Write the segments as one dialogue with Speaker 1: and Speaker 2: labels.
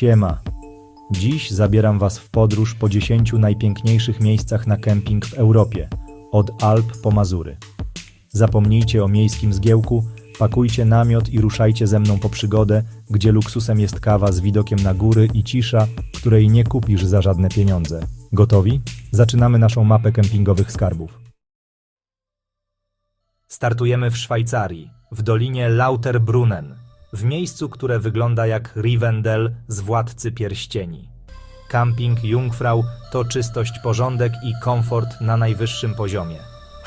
Speaker 1: Siema. Dziś zabieram Was w podróż po 10 najpiękniejszych miejscach na kemping w Europie, od Alp po Mazury. Zapomnijcie o miejskim zgiełku, pakujcie namiot i ruszajcie ze mną po przygodę, gdzie luksusem jest kawa z widokiem na góry i cisza, której nie kupisz za żadne pieniądze. Gotowi? Zaczynamy naszą mapę kempingowych skarbów. Startujemy w Szwajcarii, w dolinie Lauterbrunnen, w miejscu, które wygląda jak Rivendell z Władcy Pierścieni. Camping Jungfrau to czystość, porządek i komfort na najwyższym poziomie.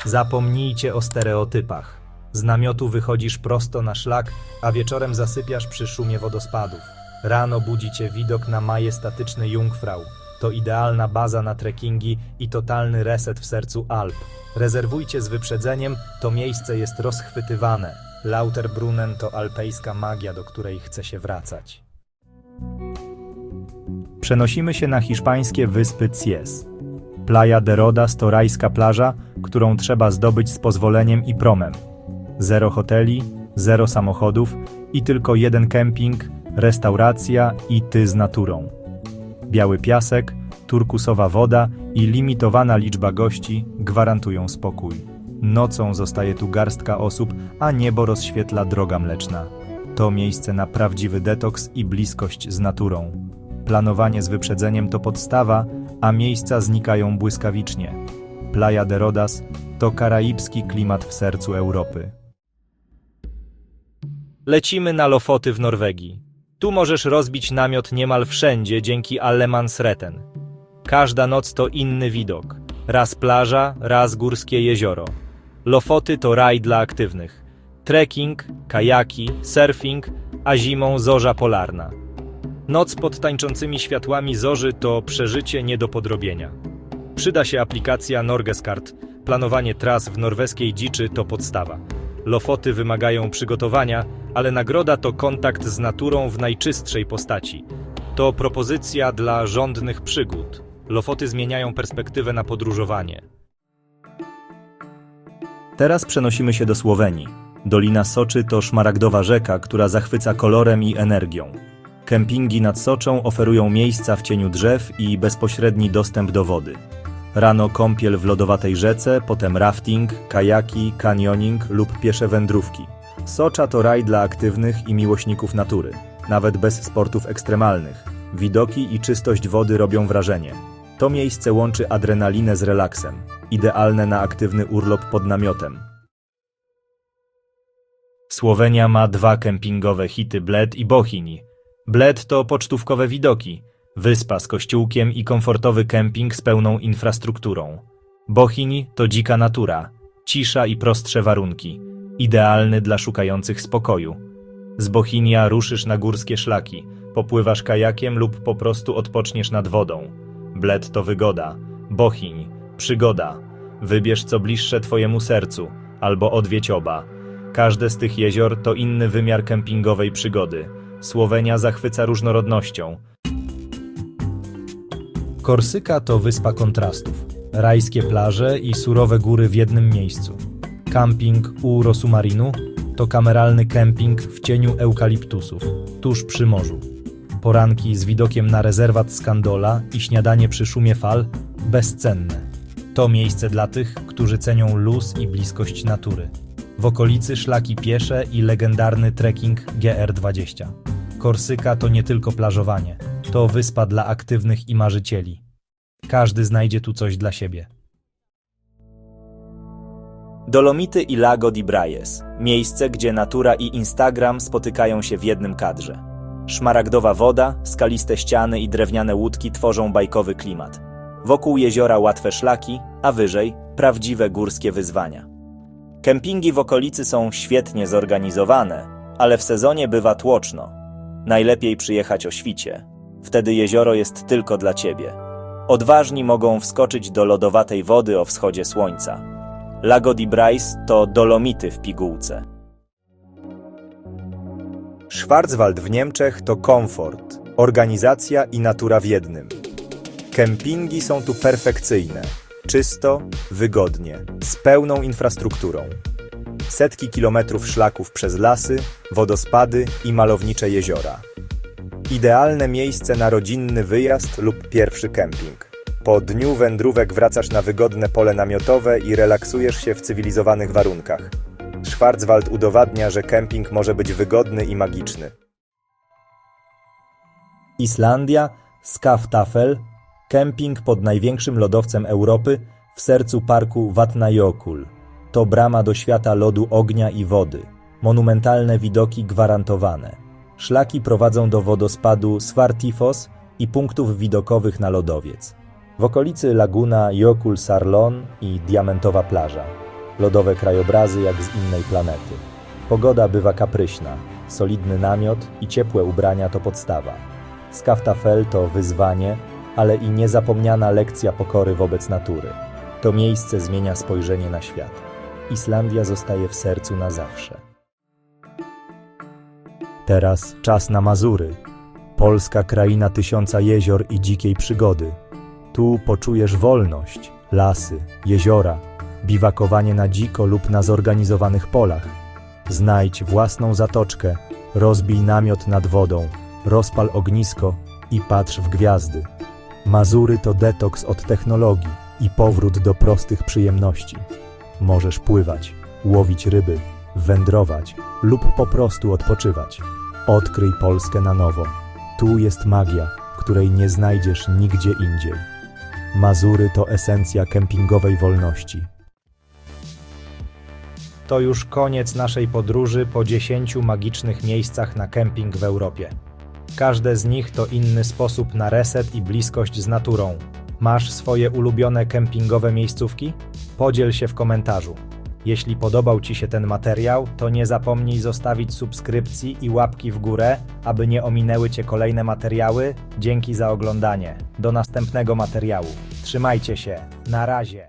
Speaker 1: Zapomnijcie o stereotypach. Z namiotu wychodzisz prosto na szlak, a wieczorem zasypiasz przy szumie wodospadów. Rano budzi cię widok na majestatyczny Jungfrau. To idealna baza na trekkingi i totalny reset w sercu Alp. Rezerwujcie z wyprzedzeniem, to miejsce jest rozchwytywane. Lauterbrunnen to alpejska magia, do której chce się wracać. Przenosimy się na hiszpańskie wyspy Cies. Playa de Rodas to rajska plaża, którą trzeba zdobyć z pozwoleniem i promem. Zero hoteli, zero samochodów i tylko jeden kemping, restauracja i ty z naturą. Biały piasek, turkusowa woda i limitowana liczba gości gwarantują spokój. Nocą zostaje tu garstka osób, a niebo rozświetla droga mleczna. To miejsce na prawdziwy detoks i bliskość z naturą. Planowanie z wyprzedzeniem to podstawa, a miejsca znikają błyskawicznie. Playa de Rodas to karaibski klimat w sercu Europy. Lecimy na Lofoty w Norwegii. Tu możesz rozbić namiot niemal wszędzie dzięki Allemansreten. Każda noc to inny widok. Raz plaża, raz górskie jezioro. Lofoty to raj dla aktywnych. Trekking, kajaki, surfing, a zimą zorza polarna. Noc pod tańczącymi światłami zorzy to przeżycie nie do podrobienia. Przyda się aplikacja Norgeskart. Planowanie tras w norweskiej dziczy to podstawa. Lofoty wymagają przygotowania, ale nagroda to kontakt z naturą w najczystszej postaci. To propozycja dla żądnych przygód. Lofoty zmieniają perspektywę na podróżowanie. Teraz przenosimy się do Słowenii. Dolina Soczy to szmaragdowa rzeka, która zachwyca kolorem i energią. Kempingi nad Soczą oferują miejsca w cieniu drzew i bezpośredni dostęp do wody. Rano kąpiel w lodowatej rzece, potem rafting, kajaki, kanioning lub piesze wędrówki. Socza to raj dla aktywnych i miłośników natury, nawet bez sportów ekstremalnych. Widoki i czystość wody robią wrażenie. To miejsce łączy adrenalinę z relaksem, idealne na aktywny urlop pod namiotem. Słowenia ma dwa kempingowe hity Bled i Bochini. Bled to pocztówkowe widoki, wyspa z kościółkiem i komfortowy kemping z pełną infrastrukturą. Bochini to dzika natura, cisza i prostsze warunki, idealny dla szukających spokoju. Z Bochinia ruszysz na górskie szlaki, popływasz kajakiem lub po prostu odpoczniesz nad wodą. Bled to wygoda, Bochiń, przygoda. Wybierz co bliższe twojemu sercu, albo odwiedź oba. Każde z tych jezior to inny wymiar kempingowej przygody. Słowenia zachwyca różnorodnością. Korsyka to wyspa kontrastów. Rajskie plaże i surowe góry w jednym miejscu. Camping u Rosumarinu to kameralny kemping w cieniu eukaliptusów, tuż przy morzu. Poranki z widokiem na rezerwat Skandola i śniadanie przy szumie fal bezcenne. To miejsce dla tych, którzy cenią luz i bliskość natury. W okolicy szlaki piesze i legendarny trekking GR20. Korsyka to nie tylko plażowanie, to wyspa dla aktywnych i marzycieli. Każdy znajdzie tu coś dla siebie. Dolomity i Lago di Braies. Miejsce, gdzie natura i Instagram spotykają się w jednym kadrze. Szmaragdowa woda, skaliste ściany i drewniane łódki tworzą bajkowy klimat. Wokół jeziora łatwe szlaki, a wyżej prawdziwe górskie wyzwania. Kempingi w okolicy są świetnie zorganizowane, ale w sezonie bywa tłoczno. Najlepiej przyjechać o świcie. Wtedy jezioro jest tylko dla ciebie. Odważni mogą wskoczyć do lodowatej wody o wschodzie słońca. Lago di Brais to Dolomity w pigułce. Schwarzwald w Niemczech to komfort, organizacja i natura w jednym. Kempingi są tu perfekcyjne, czysto, wygodnie, z pełną infrastrukturą. Setki kilometrów szlaków przez lasy, wodospady i malownicze jeziora. Idealne miejsce na rodzinny wyjazd lub pierwszy kemping. Po dniu wędrówek wracasz na wygodne pole namiotowe i relaksujesz się w cywilizowanych warunkach. Schwarzwald udowadnia, że kemping może być wygodny i magiczny. Islandia, Skaftafel, kemping pod największym lodowcem Europy w sercu parku Vatnajökull. To brama do świata lodu ognia i wody. Monumentalne widoki gwarantowane. Szlaki prowadzą do wodospadu Svartifos i punktów widokowych na lodowiec. W okolicy laguna Jökull Sarlon i Diamentowa plaża. Lodowe krajobrazy jak z innej planety. Pogoda bywa kapryśna. Solidny namiot i ciepłe ubrania to podstawa. Skaftafel to wyzwanie, ale i niezapomniana lekcja pokory wobec natury. To miejsce zmienia spojrzenie na świat. Islandia zostaje w sercu na zawsze. Teraz czas na Mazury. Polska kraina tysiąca jezior i dzikiej przygody. Tu poczujesz wolność, lasy, jeziora, biwakowanie na dziko lub na zorganizowanych polach. Znajdź własną zatoczkę, rozbij namiot nad wodą, rozpal ognisko i patrz w gwiazdy. Mazury to detoks od technologii i powrót do prostych przyjemności. Możesz pływać, łowić ryby, wędrować lub po prostu odpoczywać. Odkryj Polskę na nowo. Tu jest magia, której nie znajdziesz nigdzie indziej. Mazury to esencja kempingowej wolności. To już koniec naszej podróży po 10 magicznych miejscach na kemping w Europie. Każde z nich to inny sposób na reset i bliskość z naturą. Masz swoje ulubione kempingowe miejscówki? Podziel się w komentarzu. Jeśli podobał Ci się ten materiał, to nie zapomnij zostawić subskrypcji i łapki w górę, aby nie ominęły Cię kolejne materiały. Dzięki za oglądanie. Do następnego materiału. Trzymajcie się. Na razie.